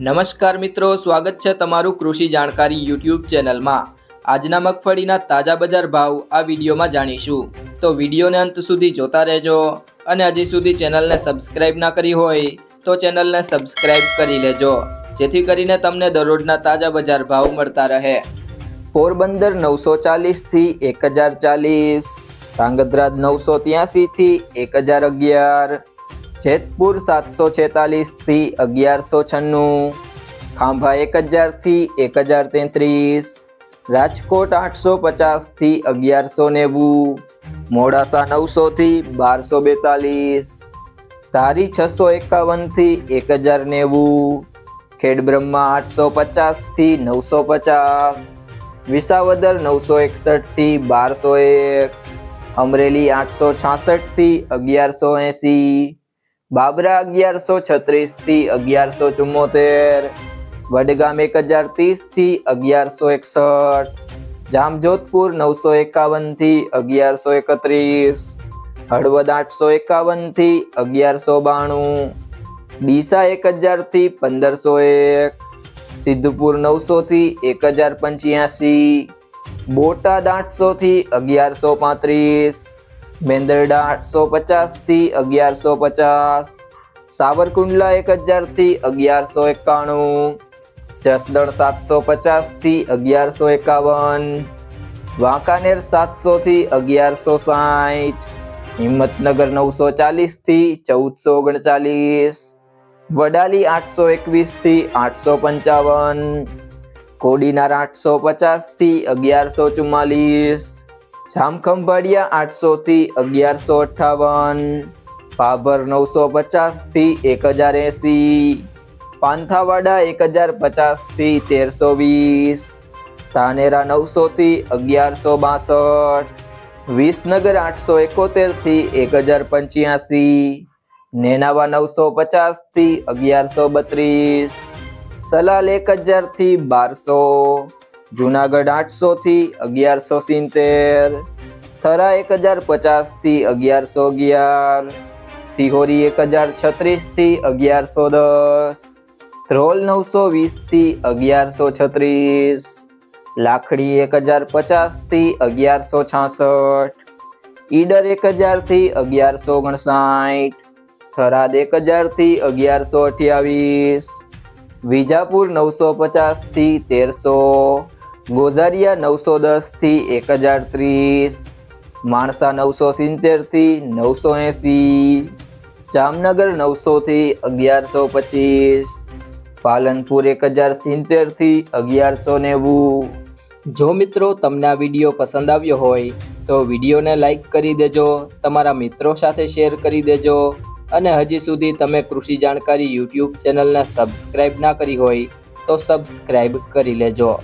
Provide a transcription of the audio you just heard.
નમસ્કાર મિત્રો, સ્વાગત છે તમારું કૃષિ જાણકારી યુટ્યુબ ચેનલમાં. આજના મગફળીના તાજા બજાર ભાવ આ વિડીયોમાં જાણીશું. તો વિડીયોને અંત સુધી જોતા રહેજો અને હજી સુધી ચેનલને સબસ્ક્રાઇબ ના કરી હોય તો ચેનલને સબસ્ક્રાઇબ કરી લેજો, જેથી કરીને તમને દરરોજના તાજા બજાર ભાવ મળતા રહે. પોરબંદર નવસો ચાલીસથી એક હજાર ચાલીસ સાંગદ્રાજ નવસો ત્યાસીથી એક હજાર અગિયાર જેતપુર સાતસો છેતાલીસથી અગિયારસો છન્નું. ખાંભા એક હજારથી એક હજાર તેત્રીસ. રાજકોટ આઠસો પચાસથી અગિયારસો નેવું. મોડાસા નવસોથી બારસો બેતાલીસ. ધારી છસો એકાવનથી એક હજાર નેવું. ખેડબ્રહ્મા આઠસો પચાસથી નવસો પચાસ. વિસાવદર નવસો એકસઠથી બારસો એક. અમરેલી આઠસો છાસઠથી અગિયારસો એંસી. બાબરા અગિયારસો છત્રીસથી અગિયારસો ચુમ્મોતેર, વડગામ એક હજાર ત્રીસથી અગિયારસો એકસઠ, જામજોધપુર નવસો એકાવનથી અગિયારસો એકત્રીસ, હળવદ આઠસો એકાવનથી અગિયારસો બાણું, ડીસા એક હજારથી પંદરસો એક, સિદ્ધપુર નવસોથી એક હજાર પંચ્યાસી, બોટાદ આઠસોથી અગિયારસો પાંત્રીસ મેંદરડા આઠસો પચાસથી અગિયારસો પચાસ. સાવરકુંડલા એક હજારથી અગિયારસો એકાણું. જસદણ સાતસો પચાસથી અગિયારસો એકાવન. વાંકાનેર સાતસોથી અગિયારસો સાઠ હિંમતનગર નવસો ચાલીસથી ચૌદસો ઓગણચાલીસ. વડાલી આઠસો એકવીસથી આઠસો પંચાવન. કોડીનાર આઠસો પચાસથી અગિયારસો ચુમ્માલીસ. જામખંભાળિયા આઠસોથી અગિયારસો અઠ્ઠાવન ભાભર નવસો પચાસથી એક હજાર એંસી, પાંથાવાડા એક હજાર પચાસથી તેરસો વીસ, ધાનેરા નવસોથી અગિયારસો બાસઠ, વિસનગર આઠસો એકોતેરથી એક હજાર પંચ્યાસી, નેનાવા નવસો પચાસથી અગિયારસો બત્રીસ, સલાલ એક હજારથી બારસો જુનાગઢ આઠસોથી અગિયારસો સિત્તેર, થરા એક હજાર પચાસથી અગિયારસો અગિયાર, સિહોરી એક હજાર છત્રીસથી અગિયારસો દસ, ધ્રોલ નવસો વીસથી અગિયારસો છત્રીસ, લાખડી એક હજાર પચાસથી અગિયારસો છાસઠ, ઈડર એક હજારથી અગિયારસો ઓગણસાઠ, થરાદ એક હજારથી અગિયારસો અઠ્યાવીસ, વિજાપુર નવસો પચાસથી તેરસો ગોઝારિયા નવસો દસથી એક હજાર ત્રીસ, માણસા નવસો સિત્તેરથી નવસો એંસી, જામનગર નવસોથી અગિયારસો પચીસ, પાલનપુર એક હજાર સિત્તેરથી અગિયારસો નેવું. જો મિત્રો તમને આ વીડિયો પસંદ આવ્યો હોય, તો વિડીયોને લાઈક કરી દેજો, તમારા મિત્રો સાથે શેર કરી દેજો, અને હજી સુધી તમે કૃષિ જાણકારી યુટ્યુબ ચેનલને સબસ્ક્રાઇબ ના કરી હોય, તો સબસ્ક્રાઇબ કરી લેજો.